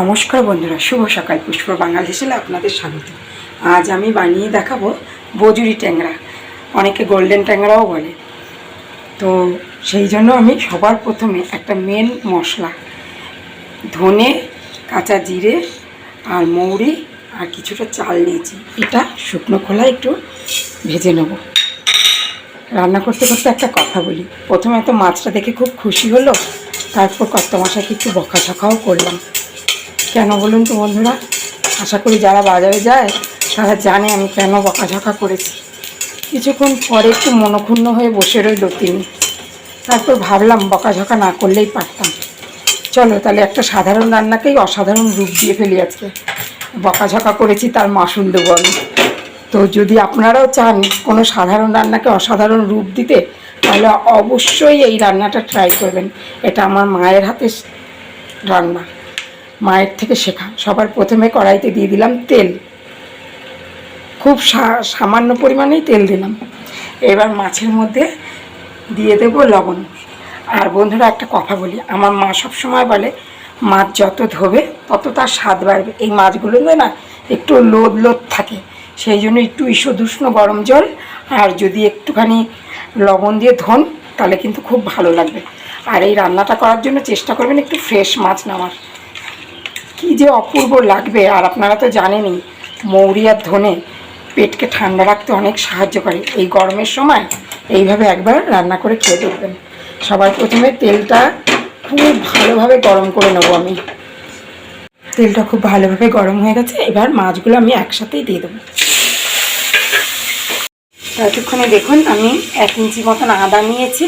নমস্কার বন্ধুরা, শুভ সকাল। পুষ্প বাঙাল হিসেবে আপনাদের স্বাগত। আজ আমি বানিয়ে দেখাবো বজুরি ট্যাংরা, অনেকে গোল্ডেন ট্যাংরাও বলে। তো সেই জন্য আমি সবার প্রথমে একটা মেন মশলা, ধনে, কাঁচা জিরে আর মৌরি আর কিছুটা চাল নিয়েছি। এটা শুকনো খোলা একটু ভেজে নেব। রান্না করতে করতে একটা কথা বলি। প্রথমে তো মাছটা দেখে খুব খুশি হলো, তারপর কত কর্তমশাকে একটু বকাঝকাও করলাম। কেন বলুন তো বন্ধুরা? আশা করি যারা বাজারে যায়, তারা জানে আমি কেন বকাঝকা করেছি। কিছুক্ষণ পরে একটু মনক্ষুণ্ণ হয়ে বসে রইল তিনি। তারপর ভাবলাম বকাঝকা না করলেই পারতাম। চলো তাহলে একটা সাধারণ রান্নাকেই অসাধারণ রূপ দিয়ে ফেলি আজকে। বকাঝকা করেছি তার মাসুল দেবো আমি তো যদি আপনারাও চান কোনো সাধারণ রান্নাকে অসাধারণ রূপ দিতে, তাহলে অবশ্যই এই রান্নাটা ট্রাই করবেন। এটা আমার মায়ের হাতে রান্না। মায়ের থেকে শেখা। সবার প্রথমে কড়াইতে দিয়ে দিলাম তেল। খুব সামান্য পরিমাণেই তেল দিলাম। এবার মাছের মধ্যে দিয়ে দেবো লবণ। আর বন্ধুরা, একটা কথা বলি। আমার মা সবসময় বলে, মাছ যত ধোবে, তত তার স্বাদ বাড়বে। এই মাছগুলোতে না, একটু লোদ লোদ থাকে। সেই জন্য একটু ঈষদুষ্ণ গরম জল আর যদি একটুখানি লবণ দিয়ে ধন, তাহলে কিন্তু খুব ভালো লাগবে। আর এই রান্নাটা করার জন্য চেষ্টা করবেন একটু ফ্রেশ মাছ নেওয়ার। কি যে অপূর্ব লাগবে আর আপনারা তো জানেনই, মৌরি আর ধনে পেটকে ঠান্ডা রাখতে অনেক সাহায্য করে। এই গরমের সময় এইভাবে একবার রান্না করে খেয়ে দেখবেন। সবার প্রথমে তেলটা খুব ভালোভাবে গরম করে নেব আমি। তেলটা খুব ভালোভাবে গরম হয়ে গেছে, এবার মাছগুলো আমি একসাথেই দিয়ে দেবো। ততক্ষণে দেখুন আমি এক ইঞ্চি মতন আদা নিয়েছি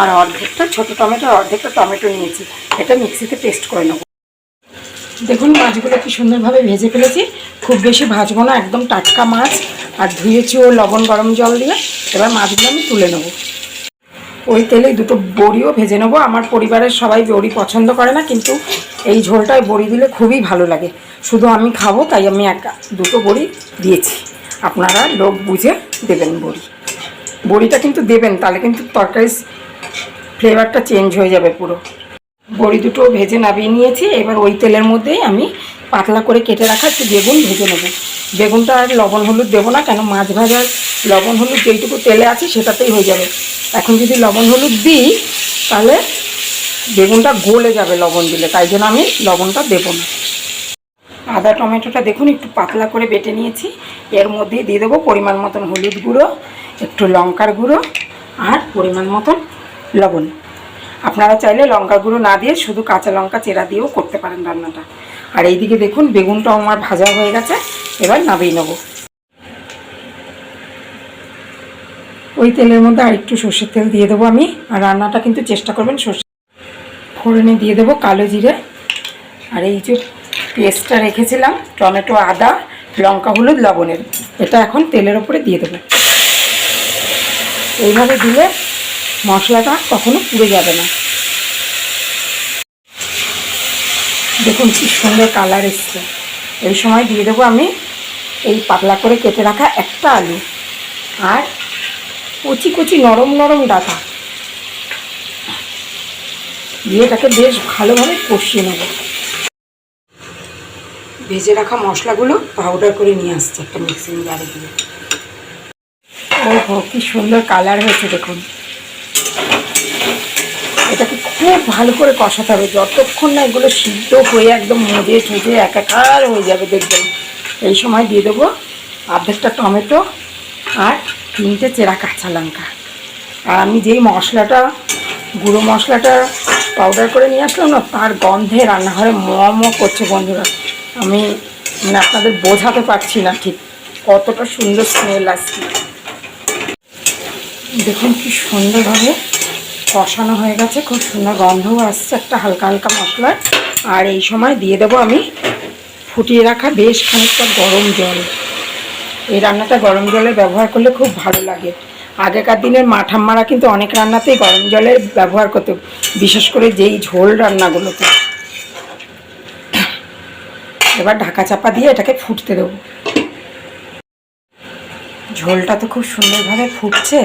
আর অর্ধেকটা, ছোটো টমেটো অর্ধেকটা টমেটো নিয়েছি। এটা মিক্সিতে পেস্ট করে নেব। দেখুন মাছগুলো কি সুন্দরভাবে ভেজে ফেলেছি। খুব বেশি ভাজবো না, একদম টাটকা মাছ। আর ধুয়েছি ও লবণ গরম জল দিয়ে। এবার মাছগুলো আমি তুলে নেব। ওই তেলে দুটো বড়িও ভেজে নেব। আমার পরিবারের সবাই বড়ি পছন্দ করে না, কিন্তু এই ঝোলটায় বড়ি দিলে খুবই ভালো লাগে। শুধু আমি খাব, তাই আমি এক, দুটো বড়ি দিয়েছি। আপনারা লোক বুঝে দেবেন বড়ি। বড়িটা কিন্তু দেবেন, তাহলে কিন্তু তরকারির ফ্লেভারটা চেঞ্জ হয়ে যাবে পুরো। বড়ি দুটো ভেজে নামিয়ে নিয়েছি। এবার ওই তেলের মধ্যেই আমি পাতলা করে কেটে রাখা একটু বেগুন ভেজে নেব। বেগুনটা আর লবণ হলুদ দেবো না, কেন মাছ ভাজার লবণ হলুদ যেইটুকু তেলে আছে সেটাতেই হয়ে যাবে। এখন যদি লবণ হলুদ দিই, তাহলে বেগুনটা গলে যাবে লবণ দিলে, তাই জন্য আমি লবণটা দেবো না। আদা টমেটোটা দেখুন, একটু পাতলা করে বেটে নিয়েছি। এর মধ্যেই দিয়ে দেবো পরিমাণ মতন হলুদ গুঁড়ো, একটু লঙ্কার গুঁড়ো আর পরিমাণ মতন লবণ। আপনারা চাইলে লঙ্কা গুঁড়ো না দিয়ে শুধু কাঁচা লঙ্কা চেরা দিয়েও করতে পারেন রান্নাটা। আর এইদিকে দেখুন, বেগুনটাও আমার ভাজা হয়ে গেছে, এবার নামিয়ে নেব। ওই তেলের মধ্যে আর একটু সর্ষের তেল দিয়ে দেবো আমি, আর রান্নাটা কিন্তু চেষ্টা করবেন সর্ষে ফোড়নে দিয়ে দেবো কালো জিরে। আর এই যে পেস্টটা রেখেছিলাম, টমেটো, আদা, লঙ্কা, হলুদ, লবণের, এটা এখন তেলের ওপরে দিয়ে দেবো। এইভাবে দিলে মশলাটা কখনো পুড়ে যাবে না। দেখুন কি সুন্দর কালার এসছে। এই সময় দিয়ে দেবো আমি এই পাতলা করে কেটে রাখা একটা আলু আর কচি কচি নরম নরম ডাটা। দিয়ে এটাকে বেশ ভালোভাবে কষিয়ে নেব। ভেজে রাখা মশলাগুলো পাউডার করে নিয়ে আসছে একটা মিক্সিং জারে দিয়ে। ও কি সুন্দর কালার হয়েছে দেখুন। এটাকে খুব ভালো করে কষাতে হবে। যতক্ষণ না এগুলো সিদ্ধ হয়ে একদম মজে ঠুজে একাকার হয়ে যাবে দেখবেন। এই সময় দিয়ে দেবো অর্ধেকটা টমেটো আর তিনটে চেরা কাঁচা লঙ্কা। আর আমি যেই মশলাটা, গুঁড়ো মশলাটা পাউডার করে নিয়ে আসলাম না, তার গন্ধে রান্নাঘরে ম করছে বন্ধুরা। আমি মানে আপনাদের বোঝাতে পারছি না ঠিক কতটা সুন্দর স্মেল আসছে। দেখুন কি সুন্দরভাবে কষানো হয়ে গেছে, খুব সুন্দর গন্ধও আসছে, একটা হালকা হালকা মশলার আর এই সময় দিয়ে দেবো আমি ফুটিয়ে রাখা বেশ খানিকটা গরম জল। এই রান্নাটা গরম জলের ব্যবহার করলে খুব ভালো লাগে। আগেকার দিনের মা ঠাম্মারা কিন্তু অনেক রান্নাতেই গরম জলের ব্যবহার করতো, বিশেষ করে যেই ঝোল রান্নাগুলোতে। এবার ঢাকা চাপা দিয়ে এটাকে ফুটতে দেবো। ঝোলটা তো খুব সুন্দরভাবে ফুটছে।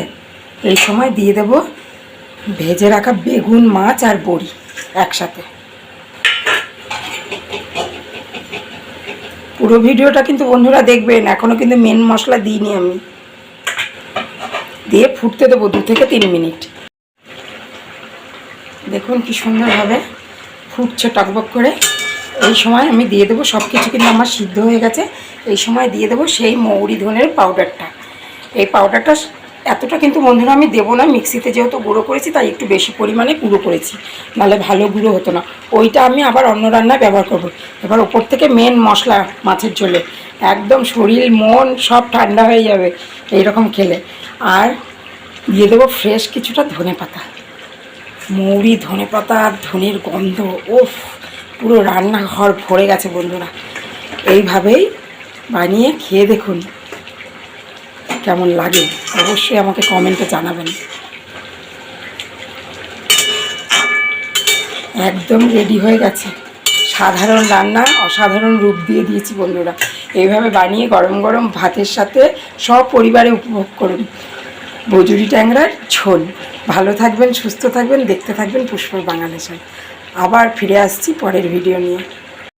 এই সময় দিয়ে দেবো ভেজে রাখা বেগুন, মাছ আর বড়ি একসাথে। পুরো ভিডিওটা কিন্তু বন্ধুরা দেখবেন এখনও কিন্তু মেন মশলা দিইনি আমি। দিয়ে ফুটতে দেবো দু থেকে তিন মিনিট। দেখুন কি সুন্দরভাবে ফুটছে টকবক করে। এই সময় আমি দিয়ে দেবো সব কিছু কিন্তু আমার সিদ্ধ হয়ে গেছে। এই সময় দিয়ে দেবো সেই মৌরি ধনের পাউডারটা এই পাউডারটা এতটা কিন্তু বন্ধুরা আমি দেবো না, মিক্সিতে যেহেতু গুঁড়ো করেছি, তাই একটু বেশি পরিমাণে গুঁড়ো করেছি, নাহলে ভালো গুঁড়ো হতো না। ওইটা আমি আবার অন্য রান্নায় ব্যবহার করব। এবার ওপর থেকে মেন মশলা, মাছের ঝোলে। একদম শরীর, মন সব ঠান্ডা হয়ে যাবে এইরকম খেলে। আর দিয়ে দেবো ফ্রেশ কিছুটা ধনে পাতা। মৌরি, ধনে পাতা আর ধনের গন্ধ ওফ পুরো রান্নাঘর ভরে গেছে বন্ধুরা। এইভাবেই বানিয়ে খেয়ে দেখুন। কেমন লাগে, অবশ্যই আমাকে কমেন্টে জানাবেন। একদম রেডি হয়ে গেছে। সাধারণ রান্না, অসাধারণ রূপ দিয়ে দিয়েছি বন্ধুরা। এইভাবে বানিয়ে গরম গরম ভাতের সাথে সব পরিবারে উপভোগ করুন। বজুরি ট্যাংরার ঝোল। ভালো থাকবেন, সুস্থ থাকবেন, দেখতে থাকবেন পুষ্পর বাংলাদেশের আবার ফিরে আসছি পরের ভিডিও নিয়ে।